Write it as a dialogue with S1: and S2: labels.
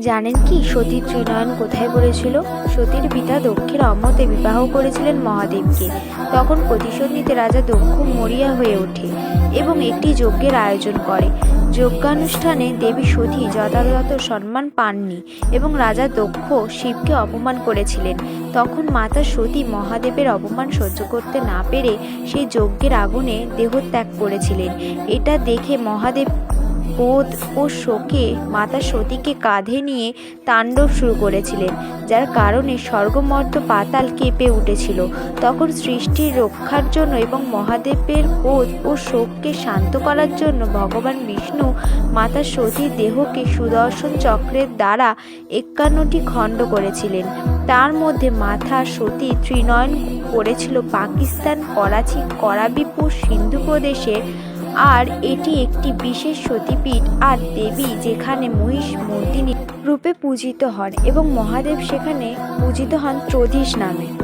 S1: জানেন কি, সতীর ত্রিনয়ন কোথায় পড়েছিল? সতীর পিতা দক্ষের অমতে বিবাহ করেছিলেন মহাদেবকে। তখন প্রতিশোধ নিতে রাজা দক্ষ মরিয়া হয়ে ওঠে এবং একটি যজ্ঞের আয়োজন করে। যজ্ঞানুষ্ঠানে দেবী সতী যথাযথ সম্মান পাননি এবং রাজা দক্ষ শিবকে অপমান করেছিলেন। তখন মাতা সতী মহাদেবের অপমান সহ্য করতে না পেরে সেই যজ্ঞের আগুনে দেহত্যাগ করেছিলেন। এটা দেখে মহাদেব বোধ ও শোকে মাতা সতীকে কাঁধে নিয়ে তাণ্ডব শুরু করেছিলেন, যার কারণে স্বর্গমর্ত পাতাল কেঁপে উঠেছিল। তখন সৃষ্টির রক্ষার জন্য এবং মহাদেবের বোধ ও শোককে শান্ত করার জন্য ভগবান বিষ্ণু মাতা সতীর দেহকে সুদর্শন চক্রের দ্বারা একান্নটি খণ্ড করেছিলেন। তার মধ্যে মাথা সতী ত্রিনয়ন করেছিল পাকিস্তান, করাচি, করাবিপুর, সিন্ধু প্রদেশের আর এটি একটি বিশেষ সতীপীঠ আর দেবী যেখানে মহিষ মর্দিনী রূপে পূজিত হন এবং মহাদেব সেখানে পূজিত হন ত্রোধিস নামে।